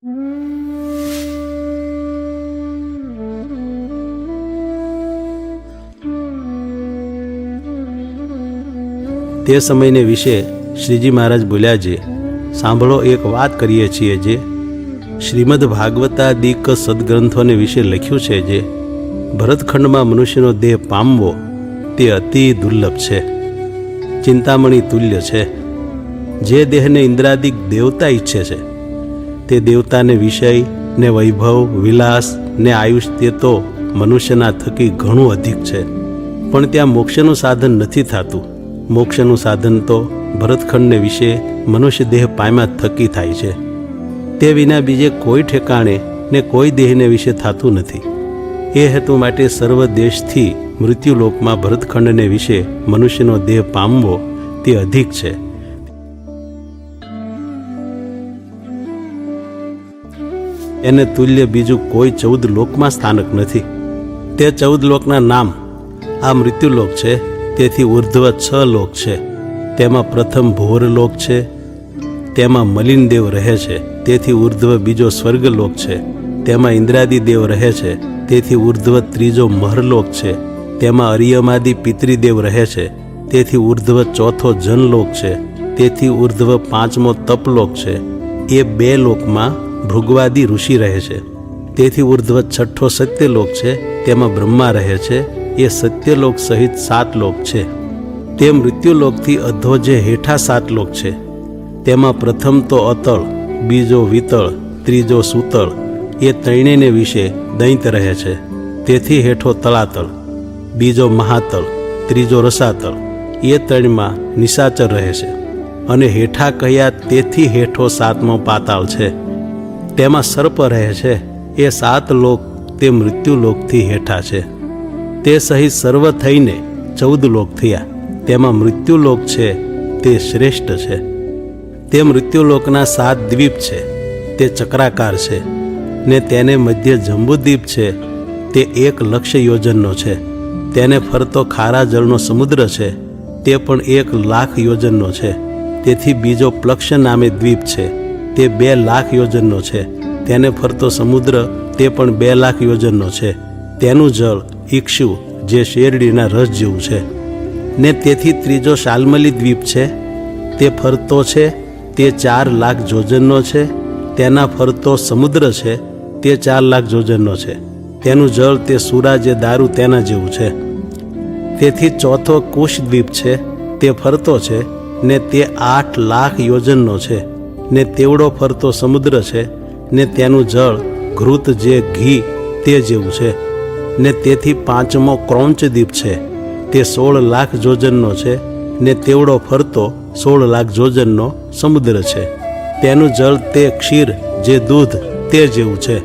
તે સમયને વિશે શ્રીજી મહારાજ બોલ્યા છે, સાંભળો, એક વાત કરીએ છીએ જે શ્રીમદ ભાગવતાદિક સદગ્રંથોને વિશે લખ્યું છે જે ભરતખંડમાં મનુષ્યનો દેહ પામવો, તે અતિ દુર્લભ છે. ચિંતામણી તુલ્ય છે. જે દેહને ઇન્દ્રાદિક દેવતા ઈચ્છે છે. તે દેવતાને વિષય ને વૈભવ, વિલાસ ને આયુષ્ય તે મનુષ્યના થકી ઘણું અધિક છે. પણ ત્યાં મોક્ષનું સાધન નથી થતું. મોક્ષનું સાધન તો ભરતખંડને વિશે મનુષ્ય દેહ પાયમાં થકી થાય છે. તે વિના બીજે કોઈ ઠેકાણે ને કોઈ દેહને વિશે થતું નથી. એ હેતુ માટે સર્વ દેશથી મૃત્યુલોકમાં ભરતખંડને વિશે મનુષ્યનો દેહ પામવો તે અધિક છે. એને તુલ્ય બીજું કોઈ ચૌદ લોકમાં સ્થાનક નથી. તે ચૌદ લોકના નામ આ મૃત્યુલોક છે. તેથી ઉર્ધ્વ છ લોક છે. તેમાં પ્રથમ ભોરલોક છે. તેમાં મલિનદેવ રહે છે. તેથી ઉર્ધ્વ બીજો સ્વર્ગલોક છે. તેમાં ઇન્દ્રાદિ દેવ રહે છે. તેથી ઉર્ધ્વ ત્રીજો મહરલોક છે. તેમાં અરિયમાદિ પિતૃદેવ રહે છે. તેથી ઉર્ધ્વ ચોથો જનલોક છે. તેથી ઉર્ધ્વ પાંચમો તપલોક છે. એ બે લોકમાં ભૃગવાદી ઋષિ રહે છે. તેથી ઉર્ધ્વ છઠ્ઠો સત્યલોક છે, તેમાં બ્રહ્મા રહે છે. એ સત્યલોક સહિત સાત લોક છે. તે મૃત્યુલોકથી અધો જે હેઠા સાત લોક છે. તેમાં પ્રથમ તો અતળ, બીજો વિતળ, ત્રીજો સુતળ. એ ત્રણેયને વિશે દૈંત રહે છે. તેથી હેઠો તળાતળ, બીજો મહાતળ, ત્રીજો રસાતળ. એ ત્રણમાં નિશાચર રહે છે. અને હેઠા કહ્યા તેથી હેઠો સાતમો પાતાળ છે. તેમાં સર્પ રહે છે. એ સાત લોક તે મૃત્યુલોકથી હેઠા છે. તે સહિત સર્વ થઈને ચૌદ લોક થયા. તેમાં મૃત્યુલોક છે, તે શ્રેષ્ઠ છે. તે મૃત્યુલોકના સાત દ્વીપ છે, તે ચક્રાકાર છે. ને તેને મધ્ય જંબુદ્વીપ છે, તે એક લક્ષ્ય યોજનનો છે. તેને ફરતો ખારા જળનો સમુદ્ર છે, તે પણ એક લાખ યોજનનો છે. તેથી બીજો પ્લક્ષ નામે દ્વીપ છે. તે બે લાખ યોજનનો છે. તેને ફરતો સમુદ્ર તે પણ બે લાખ યોજનનો છે. તેનું જળ, ઈક્ષુ, જે શેરડીના રસ જેવું છે. ને તેથી ત્રીજો શાલ્મલી દ્વીપ છે. તે ફરતો છે, તે ચાર લાખ જોજનનો છે. તેના ફરતો સમુદ્ર છે, તે ચાર લાખ જોજનનો છે. તેનું જળ તે સુરા જે દારૂ તેના જેવું છે. તેથી ચોથો કુશ દ્વીપ છે. તે ફરતો છે ને તે આઠ લાખ યોજનનો છે. ને તેવડો ફરતો સમુદ્ર છે ને તેનું જળ ઘૃત જે ઘી તે જેવું છે ને તેથી પાંચમો ક્રૌંચ દ્વીપ છે. તે સોળ લાખ જોજનનો છે ને તેવડો ફરતો સોળ લાખ જોજનનો સમુદ્ર છે. તેનું જળ તે ક્ષીર જે દૂધ તે જેવું છે.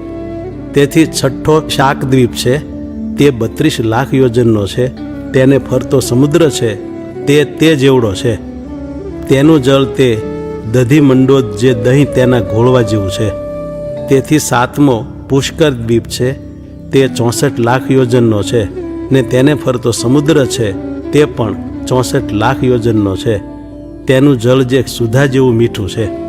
તેથી છઠ્ઠો શાકદ્વીપ છે. તે બત્રીસ લાખ યોજનનો છે. તેને ફરતો સમુદ્ર છે. તે તે જેવડો છે. તેનું જળ તે દધી મંડોદ જે દહીં તેના ઘોળવા જેવું છે. તેથી સાતમો પુષ્કર દ્વીપ છે, તે ચોસઠ લાખ યોજનનો છે ને તેને ફરતો સમુદ્ર છે, તે પણ ચોસઠ લાખ યોજનનો છે. તેનું જળ જે સુધા જેવું મીઠું છે.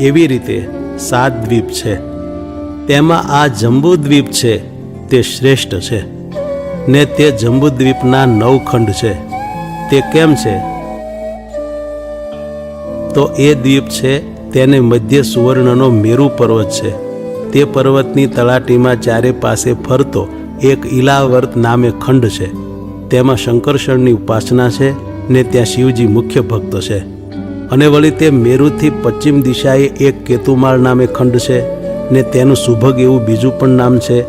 એવી રીતે સાત દ્વીપ છે. તેમાં આ જંબુદ્વીપ છે, તે શ્રેષ્ઠ છે. ને તે જંબુદ્વીપના નવ ખંડ છે. તે કેમ છે? તો એ દ્વીપ છે, તેને મધ્ય સુવર્ણનો મેરુ પર્વત છે. તે પર્વતની તળાટીમાં ચારે પાસે ફરતો એક ઇલાવર્ત નામે ખંડ છે. તેમાં શંકરષણની ઉપાસના છે ને ત્યાં શિવજી મુખ્ય ભક્ત છે. અને વળી તે મેરુથી પશ્ચિમ દિશાએ એક કેતુમાળ નામે ખંડ છે, ને તેનું સુભગ એવું બીજું પણ નામ છે,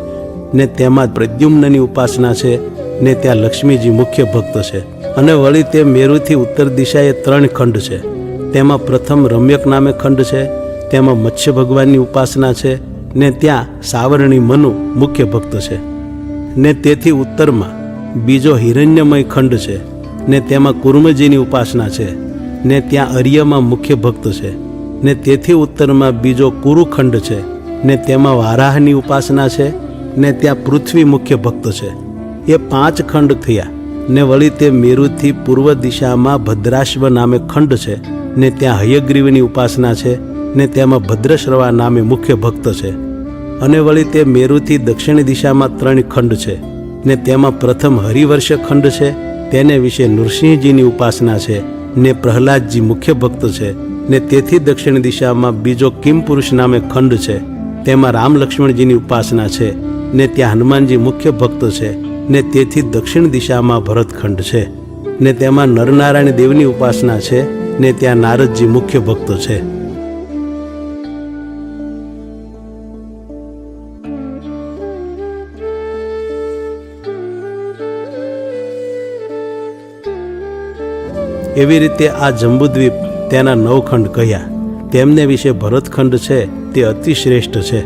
ને તેમાં પ્રદ્યુમ્નની ઉપાસના છે, ને ત્યાં લક્ષ્મીજી મુખ્ય ભક્ત છે. અને વળી તે મેરુથી ઉત્તર દિશાએ ત્રણ ખંડ છે. તેમાં પ્રથમ રમ્યક નામે ખંડ છે, તેમાં મત્સ્ય ભગવાનની ઉપાસના છે, ને ત્યાં સાવરણી મનુ મુખ્ય ભક્ત છે. ને તેથી ઉત્તરમાં બીજો હિરણ્યમય ખંડ છે, ને તેમાં કુર્મજીની ઉપાસના છે. ને ત્યાં અર્યમાં મુખ્ય ભક્ત છે. ને તેથી ઉત્તરમાં બીજો કુરુખંડ છે. ને તેમાં વારાહની ઉપાસના છે. ને ત્યાં પૃથ્વી મુખ્ય ભક્ત છે. એ પાંચ ખંડ થયા. ને વળી તે મેરુથી પૂર્વ દિશામાં ભદ્રાશ્વ નામે ખંડ છે. ને ત્યાં હયગ્રીવની ઉપાસના છે. ને તેમાં ભદ્રશ્રવા નામે મુખ્ય ભક્ત છે. અને વળી તે મેરુથી દક્ષિણ દિશામાં ત્રણ ખંડ છે. ને તેમાં પ્રથમ હરિવર્ષ ખંડ છે. તેને વિશે નૃસિંહજીની ઉપાસના છે. ને પ્રહલાદજી મુખ્ય ભક્ત છે ને તેથી દક્ષિણ દિશામાં બીજો કિમ પુરુષ નામે ખંડ છે. તેમાં રામ લક્ષ્મણજીની ઉપાસના છે ને ત્યાં હનુમાનજી મુખ્ય ભક્ત છે ને તેથી દક્ષિણ દિશામાં ભરતખંડ છે. ને તેમાં નરનારાયણ દેવની ઉપાસના છે ને ત્યાં નારદજી મુખ્ય ભક્ત છે. એવી રીતે આ જંબુદ્વીપ તેના નવ ખંડ કહ્યા તેમને વિશે ભરતખંડ છે, તે અતિ શ્રેષ્ઠ છે.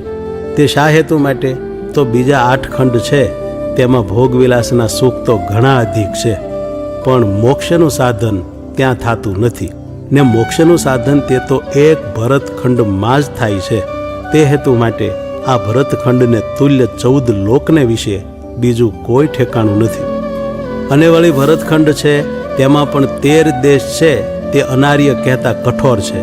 તે શા હેતુ માટે? તો બીજા આઠ ખંડ છે, તેમાં ભોગવિલાસના સુખ તો ઘણા અધિક છે. પણ મોક્ષનું સાધન ત્યાં થતું નથી. ને મોક્ષનું સાધન તે તો એક ભરતખંડમાં જ થાય છે. તે હેતુ માટે આ ભરતખંડને તુલ્ય ચૌદ લોકને વિશે બીજું કોઈ ઠેકાણું નથી. અને વળી ભરતખંડ છે તેમાં પણ તેર દેશ છે, તે અનાર્ય કહેતા કઠોર છે.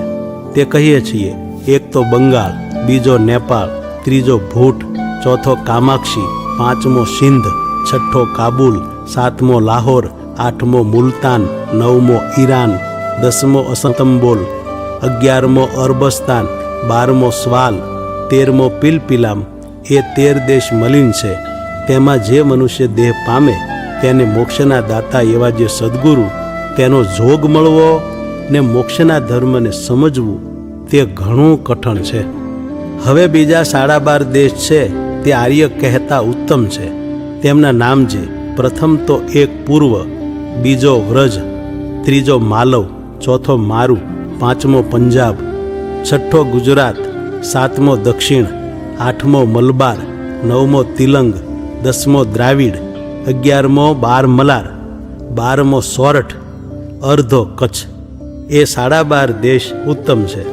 તે કહીએ છીએ, એક તો બંગાળ, બીજો નેપાળ, ત્રીજો ભૂટ, ચોથો કામાક્ષી, પાંચમો સિંધ, છઠ્ઠો કાબુલ, સાતમો લાહોર, આઠમો મુલતાન, નવમો ઈરાન, દસમો અસંતંબોલ, અગિયારમો અરબસ્તાન, બારમો સ્વાલ, તેરમો પિલપિલામ. એ તેર દેશ મલિન છે. તેમાં જે મનુષ્ય દેહ પામે તેને મોક્ષના દાતા એવા જે સદગુરુ, તેનો જોગ મળવો ને મોક્ષના ધર્મને સમજવું, તે ઘણું કઠણ છે. હવે બીજા સાડા બાર દેશ છે, તે આર્ય કહેતા ઉત્તમ છે. તેમના નામ છે, પ્રથમ તો એક પૂર્વ, બીજો વ્રજ, ત્રીજો માલવ, ચોથો મારુ, પાંચમો પંજાબ, છઠ્ઠો ગુજરાત, સાતમો દક્ષિણ, આઠમો મલબાર, નવમો તિલંગ, દસમો દ્રાવિડ અગિયારમો બાર મલાર, બારમો સોરઠ, અર્ધો કચ્છ. એ સાડા બાર દેશ ઉત્તમ છે.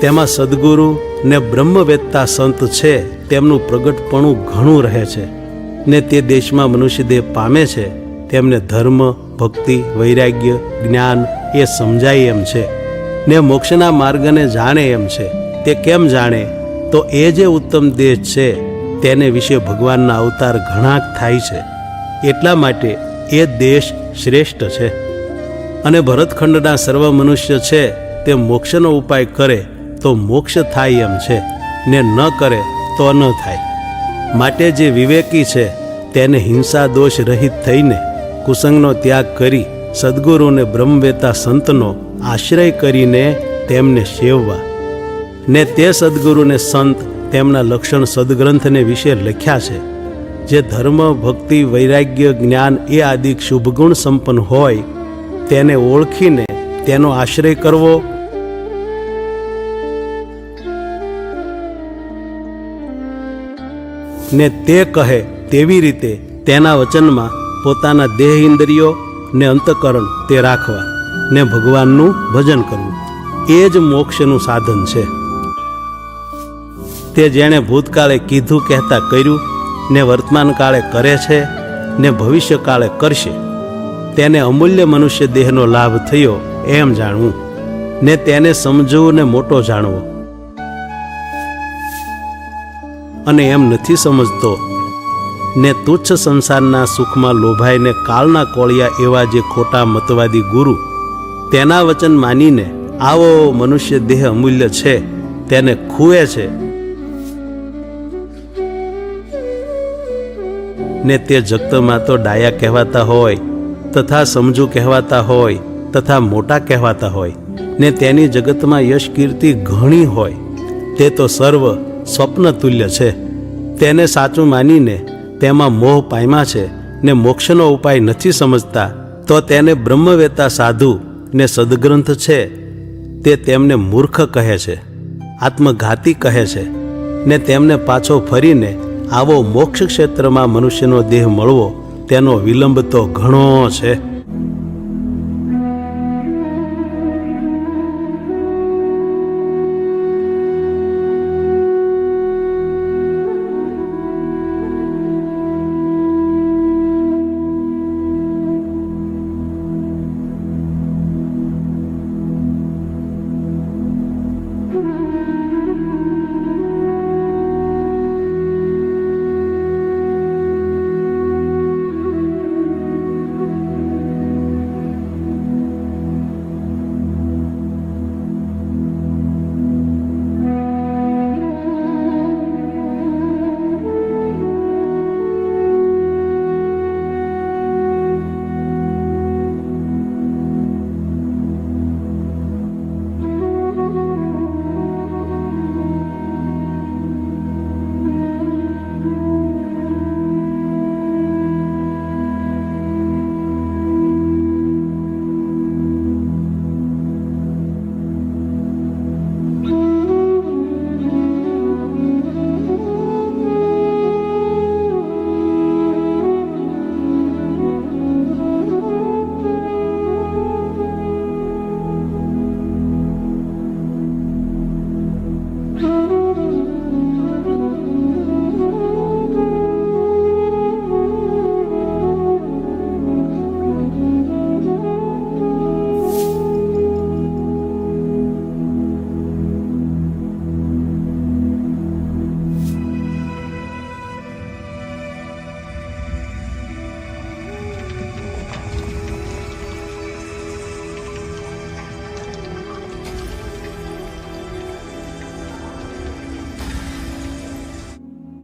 તેમાં સદગુરુ ને બ્રહ્મવેત્તા સંત છે, તેમનું પ્રગટપણું ઘણું રહે છે ને તે દેશમાં મનુષ્યદેહ પામે છે. તેમને ધર્મ, ભક્તિ, વૈરાગ્ય, જ્ઞાન એ સમજાય એમ છે ને મોક્ષના માર્ગને જાણે એમ છે. તે કેમ જાણે? તો એ જે ઉત્તમ દેશ છે, તેને વિશે ભગવાનના અવતાર ઘણા થાય છે. એટલા માટે એ દેશ શ્રેષ્ઠ છે. અને ભરતખંડના સર્વ મનુષ્ય છે, તે મોક્ષનો ઉપાય કરે તો મોક્ષ થાય એમ છે, ને ન કરે તો ન થાય. માટે જે વિવેકી છે, તેને હિંસા દોષ રહિત થઈને કુસંગનો ત્યાગ કરી સદગુરુને બ્રહ્મવેતા સંતનો આશ્રય કરીને તેમને સેવવા. ને તે સદગુરુને સંત તેમના લક્ષણ સદગ્રંથને વિશે લખ્યા છે. જે ધર્મ, ભક્તિ, વૈરાગ્ય, જ્ઞાન એ આદિ શુભગુણ સંપન્ન હોય, તેને ઓળખીને તેનો આશ્રય કરવો. ને તે કહે, તેવી રીતે તેના વચનમાં પોતાના દેહ ઇન્દ્રિયો ને અંતકરણ તે રાખવા ને ભગવાનનું ભજન કરવું. એ જ મોક્ષનું સાધન છે. તે જેણે ભૂતકાળે કીધું, કહેતા કર્યું ને વર્તમાન કાળે કરે છે ને ભવિષ્ય કાળે કરશે. તેને અમૂલ્ય મનુષ્ય દેહનો લાભ થયો એમ જાણવું ને તેને સમજવું ને મોટો જાણવો. અને એમ નથી સમજતો ને તુચ્છ સંસારના સુખમાં લોભાઈને કાળના કોળિયા એવા જે ખોટા મતવાદી ગુરુ તેના વચન માનીને આવો મનુષ્ય દેહ અમૂલ્ય છે, તેને ખૂએ છે ને તે જગતમાં તો ડાયા કહેવાતા હોય, તથા સમજુ કહેવાતા હોય, તથા મોટા કહેવાતા હોય, ને તેની જગતમાં યશ કીર્તિ ઘણી હોય, તે તો સર્વ સ્વપ્ન તુલ્ય છે. તેને સાચું માનીને તેમાં મોહ પાયમા છે ને મોક્ષનો ઉપાય નથી સમજતા, તો તેને બ્રહ્મવેતા સાધુ ને સદગ્રંથ છે. તે તેમને મૂર્ખ કહે છે, આત્મઘાતી કહે છે, ને તેમને પાછો ફરીને આવો મોક્ષ ક્ષેત્રમાં મનુષ્યનો દેહ મળવો તેનો વિલંબ તો ઘણો છે.